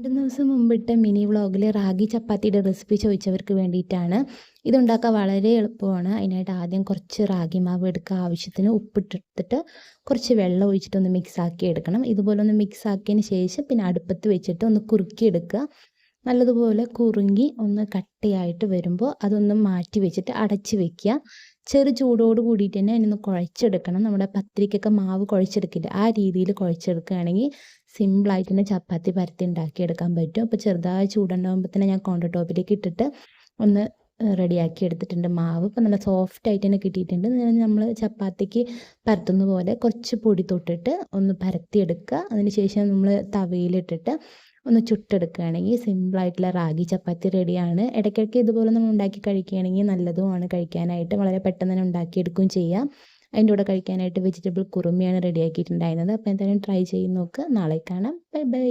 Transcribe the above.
രണ്ട് ദിവസം മുമ്പിട്ട മിനി വ്ളോഗിൽ റാഗി ചപ്പാത്തിയുടെ റെസിപ്പി ചോദിച്ചവർക്ക് വേണ്ടിയിട്ടാണ്. ഇതുണ്ടാക്കാൻ വളരെ എളുപ്പമാണ്. അതിനായിട്ട് ആദ്യം കുറച്ച് റാഗി മാവ് എടുക്കുക. ആവശ്യത്തിന് ഉപ്പിട്ടെടുത്തിട്ട് കുറച്ച് വെള്ളം ഒഴിച്ചിട്ട് ഒന്ന് മിക്സ് ആക്കി എടുക്കണം. ഇതുപോലെ ഒന്ന് മിക്സ് ആക്കിയതിന് ശേഷം പിന്നെ അടുപ്പത്ത് വെച്ചിട്ട് ഒന്ന് കുറുക്കിയെടുക്കുക നല്ലതുപോലെ കുറുങ്ങി ഒന്ന് കട്ടിയായിട്ട് വരുമ്പോൾ അതൊന്ന് മാറ്റി വെച്ചിട്ട് അടച്ചു വെക്കുക. ചെറു ചൂടോട് കൂടിയിട്ട് തന്നെ അതിനൊന്ന് കുഴച്ചെടുക്കണം. നമ്മുടെ പത്തിരിക്കൊക്കെ മാവ് കുഴച്ചെടുക്കില്ല? ആ രീതിയിൽ കുഴച്ചെടുക്കുകയാണെങ്കിൽ സിമ്പിളായിട്ട് തന്നെ ചപ്പാത്തി പരത്തി ഉണ്ടാക്കിയെടുക്കാൻ പറ്റും. അപ്പോൾ ചെറുതായ ചൂടുണ്ടാകുമ്പോൾ തന്നെ ഞാൻ കൗണ്ടർ ടോപ്പിലേക്ക് ഇട്ടിട്ട് ഒന്ന് റെഡിയാക്കി എടുത്തിട്ടുണ്ട് മാവ്. ഇപ്പം നല്ല സോഫ്റ്റ് ആയിട്ട് തന്നെ കിട്ടിയിട്ടുണ്ട്. നമ്മൾ ചപ്പാത്തിക്ക് പരത്തുന്ന പോലെ കുറച്ച് പൊടി തൊട്ടിട്ട് ഒന്ന് പരത്തിയെടുക്കുക. അതിന് ശേഷം നമ്മൾ തവയിലിട്ടിട്ട് ഒന്ന് ചുട്ടെടുക്കുകയാണെങ്കിൽ സിമ്പിളായിട്ടുള്ള റാഗി ചപ്പാത്തി റെഡിയാണ് ഇടയ്ക്കിടയ്ക്ക് ഇതുപോലെ നമ്മൾ ഉണ്ടാക്കി കഴിക്കുകയാണെങ്കിൽ നല്ലതുമാണ് കഴിക്കാനായിട്ട് വളരെ പെട്ടെന്ന് തന്നെ ഉണ്ടാക്കിയെടുക്കുകയും ചെയ്യാം. അതിന്റെ കൂടെ കഴിക്കാനായിട്ട് വെജിറ്റബിൾ കുറുമയാണ് റെഡിയാക്കിയിട്ടുണ്ടായിരുന്നത് അപ്പോൾ എന്തായാലും ട്രൈ ചെയ്ത് നോക്കുക നാളെ കാണാം. Bye bye